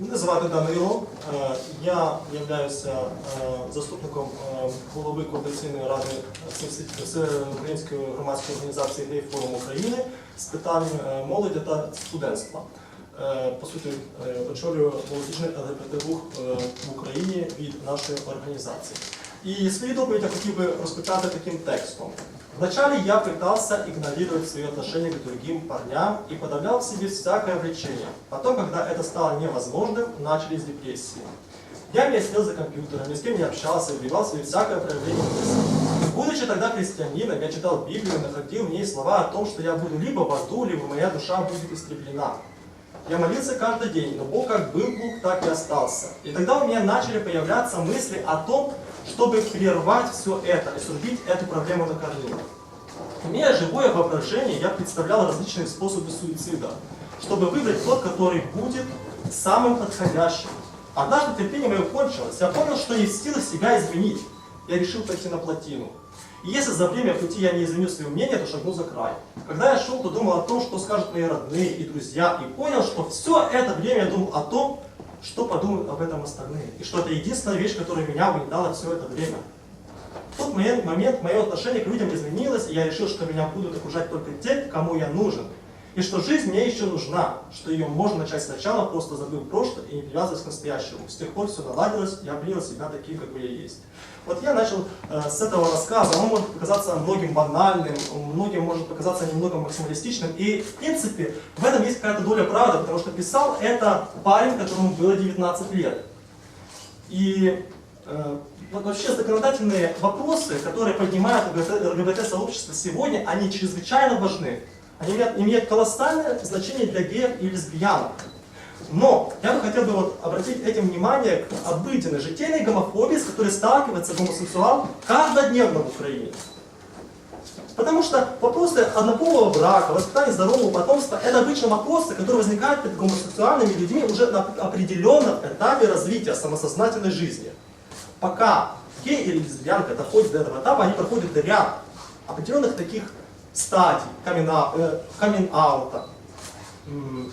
Мене звати Данило. Е, Я являюся е, заступником е, голови координаційної ради Всеукраїнської громадської організації Гей Форум України з питань молоді та студентства. По суті, очолюю молодіжний ЛГБТ-рух в Україні від нашої організації. І свою доповідь я хотів би розпочати таким текстом. Вначале я пытался игнорировать свои отношения к другим парням и подавлял в себе всякое влечение. Потом, когда это стало невозможным, начались депрессии. Я не сидел за компьютером, ни с кем не общался, убивал себе всякое проявление мысли. Будучи тогда христианином, я читал Библию, находил в ней слова о том, что я буду либо в аду, либо моя душа будет истреблена. Я молился каждый день, но Бог как был Бог, так и остался. И тогда у меня начали появляться мысли о том, чтобы прервать все это и срубить эту проблему на корню. Имея живое воображение, я представлял различные способы суицида, чтобы выбрать тот, который будет самым подходящим. Однажды терпение мое кончилось, я понял, что не в силах себя изменить. Я решил пойти на плотину. И если за время пути я не изменю свое мнение, то шагну за край. Когда я шел, то думал о том, что скажут мои родные и друзья, и понял, что все это время я думал о том, что подумают об этом остальные. И что это единственная вещь, которая меня угнетала все это время. В тот момент, мое отношение к людям изменилось, и я решил, что меня будут окружать только те, кому я нужен. И что жизнь мне еще нужна, что ее можно начать сначала, просто забыв прошлое и не привязываясь к настоящему. С тех пор все наладилось, я принял себя таким, какой я есть. Вот я начал э, с этого рассказа. Он может показаться многим банальным, многим может показаться немного максималистичным. И, в принципе, в этом есть какая-то доля правды, потому что писал это парень, которому было 19 лет. И э, вот вообще законодательные вопросы, которые поднимают ЛГБТ-сообщество сегодня, они чрезвычайно важны. Они имеют, имеют колоссальное значение для геев и лесбиянок. Но я бы хотел бы вот обратить этим внимание к обыденной, житейной гомофобии, с которой сталкивается гомосексуал каждодневно в Украине. Потому что вопросы однополого брака, воспитания здорового потомства, это обычно вопросы, которые возникают перед гомосексуальными людьми уже на определенном этапе развития самосознательной жизни. Пока гей или лесбиянка доходит до этого этапа, они проходят ряд определенных таких стадий камин-аута,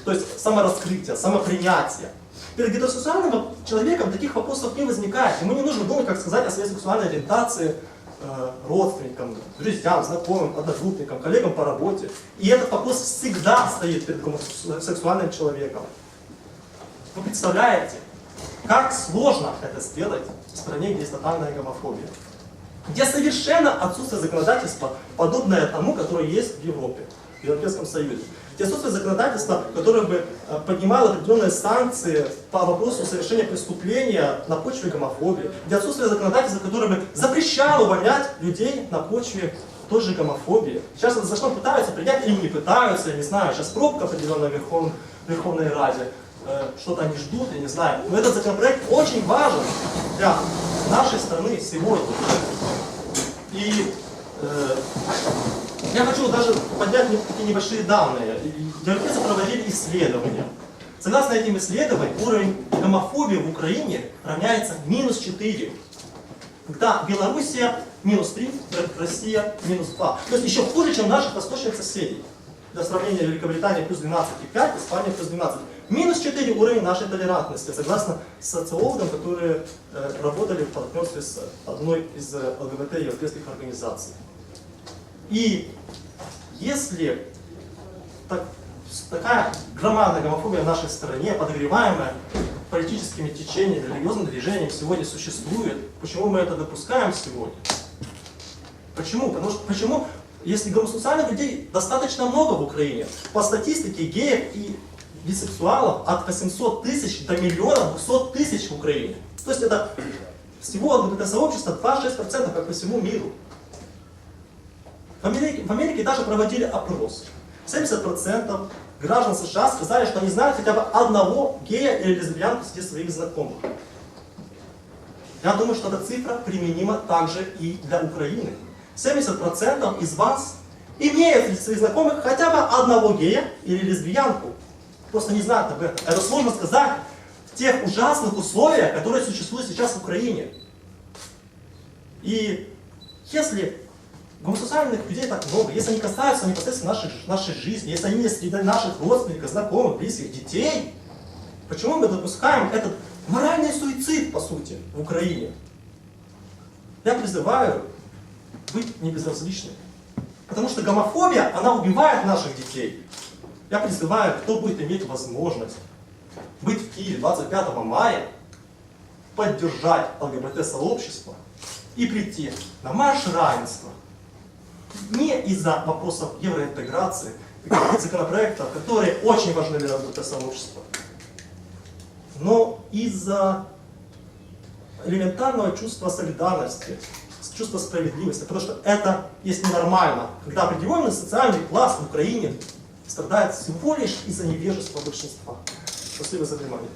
то есть самораскрытия, самопринятия. Перед гетеросексуальным человеком таких вопросов не возникает. Ему не нужно думать, как сказать о своей сексуальной ориентации э, родственникам, друзьям, знакомым, одногруппникам, коллегам по работе. И этот вопрос всегда стоит перед гомосексуальным человеком. Вы представляете, как сложно это сделать в стране, где есть тотальная гомофобия? Где совершенно отсутствие законодательства, подобное тому, которое есть в Европе, в Европейском Союзе. Где отсутствие законодательства, которое бы э, поднимало определенные санкции по вопросу совершения преступления на почве гомофобии. Где отсутствие законодательства, которое бы запрещало увольнять людей на почве той же гомофобии. Сейчас это закон пытаются принять или не пытаются, я не знаю. Сейчас пробка определенная в Верхов... Верховной Раде. Э, Что-то они ждут, я не знаю. Но этот законопроект очень важен для нашей страны сегодня. И э, я хочу даже поднять такие небольшие данные. Европейцы проводили исследования. Согласно этим исследованиям, уровень гомофобии в Украине равняется минус 4. Когда Белоруссия минус 3, Россия минус 2. То есть еще хуже, чем наших восточных соседей. Для сравнения Великобритания плюс 12,5, Испания плюс 12. Минус 4 уровень нашей толерантности, согласно социологам, которые э, работали в партнерстве с одной из э, ЛГБТ европейских организаций. И если так- такая громадная гомофобия в нашей стране, подогреваемая политическими течениями, религиозным движением сегодня существует, почему мы это допускаем сегодня? Почему? Потому что почему, если гомосексуальных людей достаточно много в Украине, по статистике геев и бисексуалов от 800 тысяч до миллиона 200 тысяч в Украине. То есть это всего ЛГБТ-сообщества 2-6%, как по всему миру. В Америке, в Америке даже проводили опрос. 70% граждан США сказали, что они знают хотя бы одного гея или лесбиянку среди своих знакомых. Я думаю, что эта цифра применима также и для Украины. 70% из вас имеют среди своих знакомых хотя бы одного гея или лесбиянку. Просто не знают об этом. Это сложно сказать в тех ужасных условиях, которые существуют сейчас в Украине. И если гомосексуальных людей так много, если они касаются непосредственно нашей, нашей жизни, если они есть среди наших родственников, знакомых, близких, детей, Почему мы допускаем этот моральный суицид, по сути, в Украине? Я призываю быть небезразличным. Потому что гомофобия, она убивает наших детей. Я призываю, кто будет иметь возможность быть в Киеве 25 мая, поддержать ЛГБТ-сообщество и прийти на марш равенства. Не из-за вопросов евроинтеграции, законопроектов, которые очень важны для ЛГБТ-сообщества, но из-за элементарного чувства солидарности, чувства справедливости, потому что это есть ненормально, когда определенный социальный класс в Украине страдает всего лишь из-за невежества большинства. Спасибо за внимание.